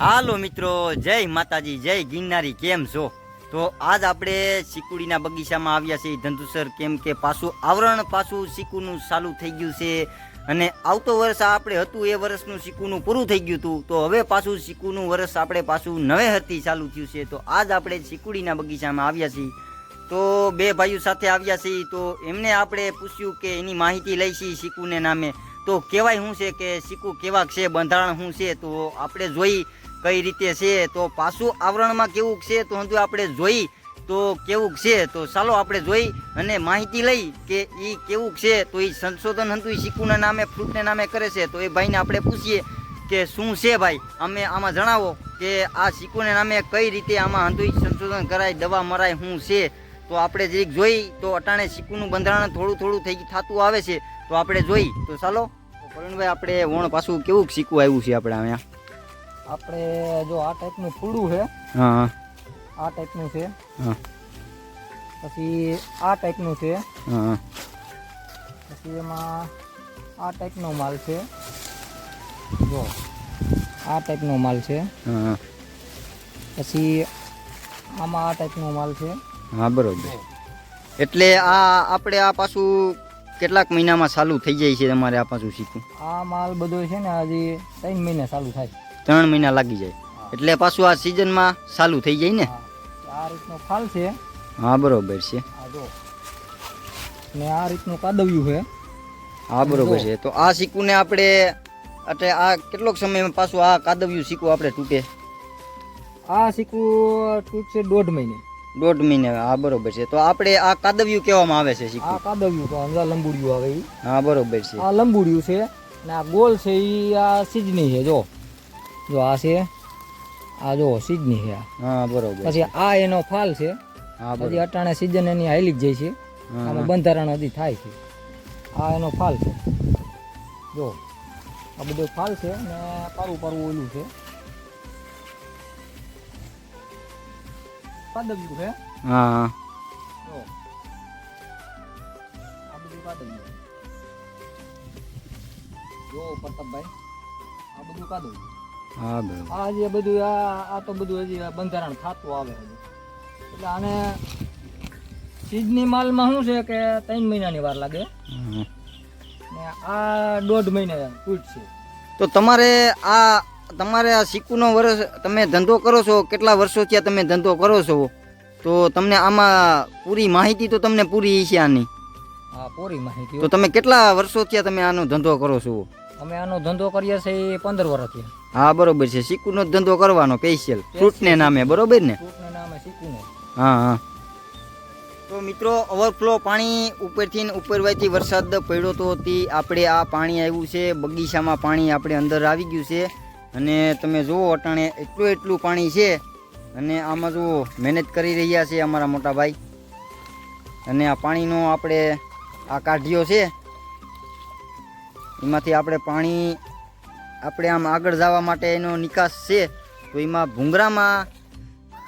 હાલો મિત્રો, જય માતાજી, જય ગિરનારી, કેમ છો? તો આજ આપણે સિકુડીના બગીચામાં આવ્યા છીએ. ધંધુસર કેમ કે પાછું આવરણ પાછું સિકુનું ચાલુ થઈ ગયું છે અને આવતો વર્ષ આપણે હતું એ વર્ષનું સિકુનું પૂરું થઈ ગયું હતું. તો હવે પાછું સિકુનું વર્ષ આપણે પાછું નવે હતી ચાલુ થયું છે. તો આજ આપણે સિકુડીના બગીચામાં આવ્યા છીએ. તો બે ભાઈઓ સાથે આવ્યા છીએ. તો એમને આપણે પૂછ્યું કે એની માહિતી લઈશી સિકુને નામે. તો કહેવાય શું છે કે સિકુ કેવા છે, બંધારણ શું છે? તો આપણે જોઈ કઈ રીતે છે તો પાછું આવરણમાં કેવું છે તો હજુ આપણે જોઈ તો કેવું છે તો ચાલો આપણે જોઈ અને માહિતી લઈ કે એ કેવું છે તો એ સંશોધન હતું સિકુના નામે, ફ્રૂટને નામે કરે છે. તો એ ભાઈને આપણે પૂછીએ કે શું છે ભાઈ? અમે આમાં જણાવો કે આ શીખુને નામે કઈ રીતે આમાં હંતુ સંશોધન કરાય, દવા મરાય, શું છે? તો આપણે જરીક જોઈ તો અટાણે સિકુનું બંધારણ થોડું થોડું થઈ થતું આવે છે. તો આપણે જોઈ. તો ચાલો. તો પ્રવીણભાઈ આપણે વણ પાછું કેવું શીખવું આવ્યું છે આપણે અહીંયા? આપણે જો આ ટાઈપનું ફૂડું છે હા. આ ટાઈપનું છે. હા. પછી આ ટાઈપનું છે. હા. પછી એમાં આ ટાઈપનો માલ છે. જો આ ટાઈપનો માલ છે. હા. પછી આમાં આ ટાઈપનો માલ છે. હા બરોબર. એટલે આ આપણે આ પાછું કેટલાક મહિનામાં ચાલુ થઈ જાય છે તમારે આ પાછું શીખવું? આ માલ બધો છે ને હજી ત્રણ મહિને ચાલુ થાય. ત્રણ મહિના લાગી જાય. એટલે પાછું આ સિઝનમાં ચાલુ થઈ જાય ને? આ રીતનો ફાલ છે. હા બરોબર છે. જો. ને આ રીતનું કાદવ્યું છે. હા બરોબર છે. તો આ સિક્કુને આપણે એટલે આ કેટલોક સમયમાં પાછું આ કાદવ્યું સિક્કું આપણે તૂટે? આ સિક્કું તૂટશે દોઢ મહિને. દોઢ મહિને હા બરોબર છે. તો આપણે આ કાદવ્યું કહેવામાં આવે છે આ કાદવ્યું તો અંદર લંબુડિયું આવે હા બરોબર છે. આ લંબુડિયું છે ને આ ગોલ છે એ આ સિજની છે જો. જો આ છે આ જો સિજની છે આ. હા બરોબર પછી આ એનો ફાલ છે. હા બધી અટાણે સિઝન એની હાઈલી જ જાય છે. આમાં બંધારણ હજી થાય છે. આ એનો ફાલ છે. જો આ બધો ફાલ છે ને પારું પારું ઓલું છે. પાદવ્યું છે? હા જો આ બધું કાદવ્યું જો પ્રતાપભાઈ આ બધું કાદવ્યું હા બરોબર આ જે બધું આ આ તો બધું હજી આ બંધારણ થતું આવે એટલે આને સિઝની માલમાં શું છે કે ત્રણ મહિનાની વાર લાગે? ને આ દોઢ મહિને તૂટશે તો તમારે આ તમારે આ સિક્કુનો વર્ષ તમે ધંધો કરો છો કેટલા વર્ષો થયા તમે ધંધો કરો છો? તો તમને આમાં પૂરી માહિતી તો તમને પૂરી છે આની. હા પૂરી માહિતી તો તમે કેટલા વર્ષો થયા તમે આનો ધંધો કરો છો? અમે આનો ધંધો કરીએ છીએ પંદર વર્ષથી હા બરોબર છે. સિક્કુનો ધંધો કરવાનો સ્પેશિયલ ફ્રૂટને નામે બરોબર ને? ફ્રૂટના નામે શીખવું હા હા. તો મિત્રો ઓવરફ્લો પાણી ઉપરથી ઉપરવાથી વરસાદ પડ્યો તો હતી આપણે આ પાણી આવ્યું છે. બગીચામાં પાણી આપણે અંદર આવી ગયું છે. અને તમે જુઓ અટાણે એટલું એટલું પાણી છે. અને આમાં જુઓ મહેનત કરી રહ્યા છે અમારા મોટા ભાઈ. અને આ પાણીનો આપણે આ કાઢ્યો છે. એમાંથી આપણે પાણી આપણે આમ આગળ જવા માટે એનો નિકાસ છે, તો એમાં ભૂંગરામાં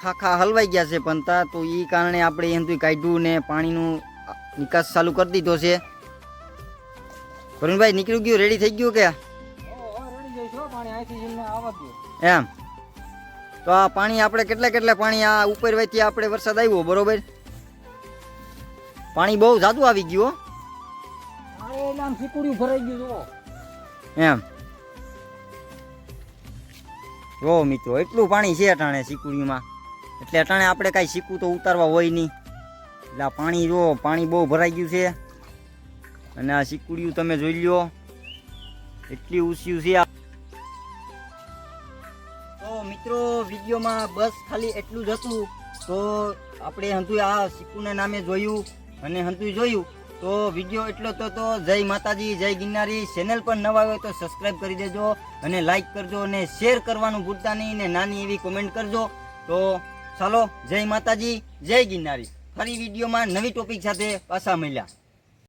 ખાખા હલવાઈ ગયા છે પણ તા એ કારણે આપણે એનાથી કાઢ્યું ને પાણીનું નિકાસ ચાલુ કરી દીધો છે. વરુણભાઈ, નીકળી ગયું? રેડી થઈ ગયું કે? એમ. તો આ પાણી આપણે કેટલા કેટલા પાણી આ ઉપર વચ્ચે આપણે વરસાદ આવ્યો, બરોબર? પાણી બહુ જાદુ આવી ગયું એટલે આમ શીકુડિયું ભરાઈ ગયું, જુઓ. એમ. જો મિત્રો, એટલું પાણી છે અટાણે સિકુડીમાં એટલે અટાણે આપણે કાંઈ સિક્કું તો ઉતારવા હોય નહીં. એટલે આ પાણી જો પાણી બહુ ભરાઈ ગયું છે. અને આ સીકુડિયું તમે જોઈ લ્યો. એટલી ઊંચી છે તો મિત્રો, વિડીયોમાં બસ ખાલી એટલું જ હતું. તો આપણે હંતુ આ સિક્કુના નામે જોયું અને હંતુ જોયું. તો વીડિયો એટલો તો તો જય માતાજી, જય ગિરનારી. ચેનલ પર નવા હોય તો સબસ્ક્રાઇબ કરી દેજો અને લાઈક કરજો અને શેર કરવાનું ભૂલતા નહીં ને નાની એવી કોમેન્ટ કરજો. તો ચાલો, જય માતાજી, જય ગિરનારી. ફરી વિડીયોમાં નવી ટોપિક સાથે પાછા મળ્યા.